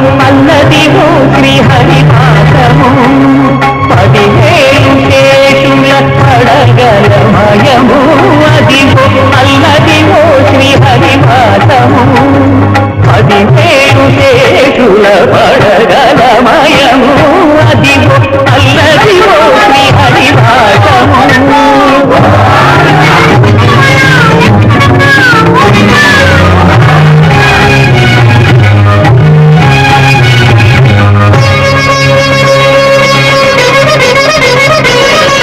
మల్లదిలో శ్రీహరిపాదము. పదిహేను శేషుల పడగల మయము. అదిగో